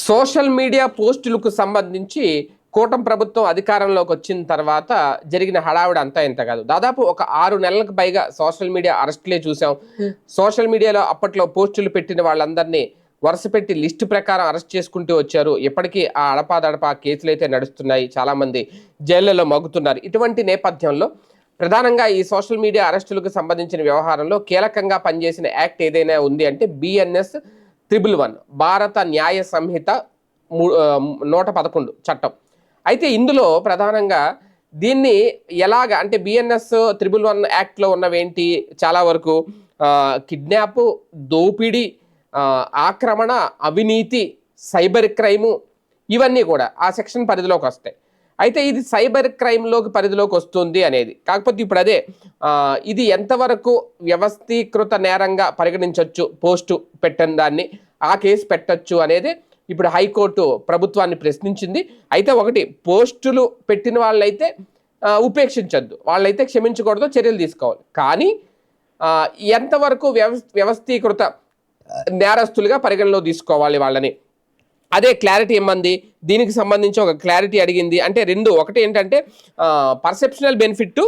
Social media పోస్టులకు సంబంధించి కూటమి ప్రభుత్వం అధికారంలోకి వచ్చిన తర్వాత జరిగిన హడావిడి అంతా ఇంత కాదు. దాదాపు ఒక ఆరు నెలలకు పైగా సోషల్ మీడియా అరెస్టులే చూసాం. సోషల్ మీడియాలో అప్పట్లో పోస్టులు పెట్టిన వాళ్ళందరినీ వరుస పెట్టి లిస్టు ప్రకారం అరెస్ట్ చేసుకుంటూ వచ్చారు. ఇప్పటికీ ఆ అడపాదడపా కేసులు అయితే నడుస్తున్నాయి. చాలామంది జైళ్ళలో మగ్గుతున్నారు. ఇటువంటి నేపథ్యంలో ప్రధానంగా ఈ సోషల్ మీడియా అరెస్టులకు సంబంధించిన వ్యవహారంలో కీలకంగా పనిచేసిన యాక్ట్ ఏదైనా ఉంది అంటే బిఎన్ఎస్ త్రిబుల్ వన్ భారత న్యాయ సంహిత నూట పదకొండు చట్టం. అయితే ఇందులో ప్రధానంగా దీన్ని ఎలాగ అంటే బిఎన్ఎస్ త్రిబుల్ వన్ యాక్ట్లో ఉన్నవేంటి చాలా వరకు కిడ్నాప్ దోపిడీ ఆక్రమణ అవినీతి సైబర్ క్రైము ఇవన్నీ కూడా ఆ సెక్షన్ పరిధిలోకి వస్తాయి. అయితే ఇది సైబర్ క్రైమ్లోకి పరిధిలోకి వస్తుంది అనేది. కాకపోతే ఇప్పుడు అదే ఇది ఎంతవరకు వ్యవస్థీకృత నేరంగా పరిగణించవచ్చు పోస్టు పెట్టని దాన్ని ఆ కేసు పెట్టచ్చు అనేది ఇప్పుడు హైకోర్టు ప్రభుత్వాన్ని ప్రశ్నించింది. అయితే ఒకటి పోస్టులు పెట్టిన వాళ్ళైతే ఉపేక్షించద్దు. వాళ్ళైతే క్షమించకూడదు చర్యలు తీసుకోవాలి. కానీ ఎంతవరకు వ్యవ వ్యవస్థీకృత నేరస్తులుగా పరిగణలో తీసుకోవాలి వాళ్ళని? అదే క్లారిటీ ఇమ్మంది దీనికి సంబంధించి ఒక క్లారిటీ అడిగింది. అంటే రెండు ఒకటి ఏంటంటే పర్సెప్షనల్ బెనిఫిట్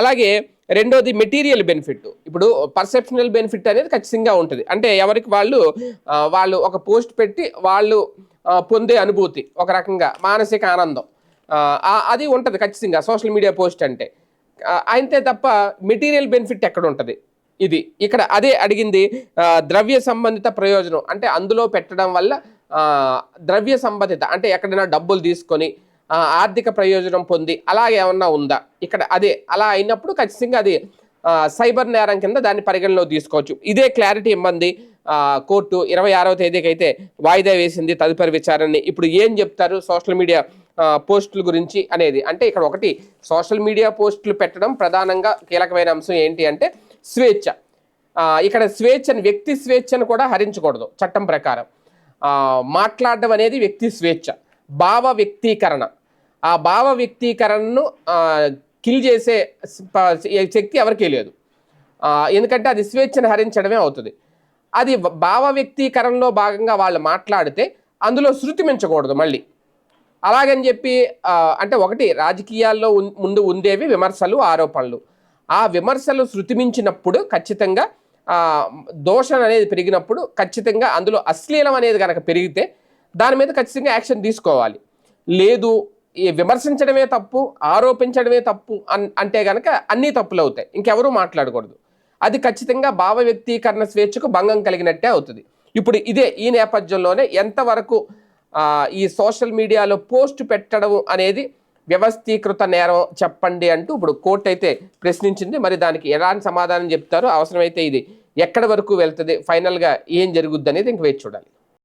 అలాగే రెండోది మెటీరియల్ బెనిఫిట్ ఇప్పుడు పర్సెప్షనల్ బెనిఫిట్ అనేది ఖచ్చితంగా ఉంటుంది. అంటే ఎవరికి వాళ్ళు వాళ్ళు ఒక పోస్ట్ పెట్టి వాళ్ళు పొందే అనుభూతి ఒక రకంగా మానసిక ఆనందం. అది ఉంటుంది ఖచ్చితంగా సోషల్ మీడియా పోస్ట్ అంటే. అంతే తప్ప మెటీరియల్ బెనిఫిట్ ఎక్కడ ఉంటుంది? ఇది ఇక్కడ అదే అడిగింది ద్రవ్య సంబంధిత ప్రయోజనం. అంటే అందులో పెట్టడం వల్ల ద్రవ్య సంబంధిత అంటే ఎక్కడైనా డబ్బులు తీసుకొని ఆర్థిక ప్రయోజనం పొంది అలా ఏమన్నా ఉందా? ఇక్కడ అదే అలా అయినప్పుడు ఖచ్చితంగా అది సైబర్ నేరం కింద దాన్ని పరిగణలో తీసుకోవచ్చు. ఇదే క్లారిటీ ఇమ్మంది కోర్టు. ఇరవై ఆరవ తేదీకి అయితే వాయిదా వేసింది తదుపరి విచారణని. ఇప్పుడు ఏం చెప్తారు సోషల్ మీడియా పోస్టుల గురించి అనేది? అంటే ఇక్కడ ఒకటి సోషల్ మీడియా పోస్టులు పెట్టడం ప్రధానంగా కీలకమైన అంశం ఏంటి అంటే స్వేచ్ఛ. ఇక్కడ స్వేచ్ఛను వ్యక్తి స్వేచ్ఛను కూడా హరించకూడదు చట్టం ప్రకారం. మాట్లాడడం అనేది వ్యక్తి స్వేచ్ఛ భావ వ్యక్తీకరణ. ఆ భావ వ్యక్తీకరణను కిల్ చేసే శక్తి ఎవరికీ లేదు. ఎందుకంటే అది స్వేచ్ఛను హరించడమే అవుతుంది. అది భావ వ్యక్తీకరణలో భాగంగా వాళ్ళు మాట్లాడితే అందులో శృతి మించకూడదు మళ్ళీ. అలాగని చెప్పి అంటే ఒకటి రాజకీయాల్లో ముందు ఉండేవి విమర్శలు ఆరోపణలు. ఆ విమర్శలు శృతిమించినప్పుడు ఖచ్చితంగా దోషం అనేది పెరిగినప్పుడు ఖచ్చితంగా అందులో అశ్లీలం అనేది కనుక పెరిగితే దాని మీద ఖచ్చితంగా యాక్షన్ తీసుకోవాలి. లేదు ఈ విమర్శించడమే తప్పు ఆరోపించడమే తప్పు అన్ అంటే కనుక అన్నీ తప్పులు అవుతాయి. ఇంకెవరూ మాట్లాడకూడదు. అది ఖచ్చితంగా భావ వ్యక్తీకరణ స్వేచ్ఛకు భంగం కలిగినట్టే అవుతుంది. ఇప్పుడు ఇదే ఈ నేపథ్యంలోనే ఎంతవరకు ఈ సోషల్ మీడియాలో పోస్ట్ పెట్టడం అనేది వ్యవస్థీకృత నేరం చెప్పండి అంటూ ఇప్పుడు కోర్టు అయితే ప్రశ్నించింది. మరి దానికి ఎలాంటి సమాధానం చెప్తారో అవసరమైతే ఇది ఎక్కడి వరకు వెళ్తుంది? ఫైనల్గా ఏం జరుగుద్ది అనేది ఇంక వేచి చూడాలి.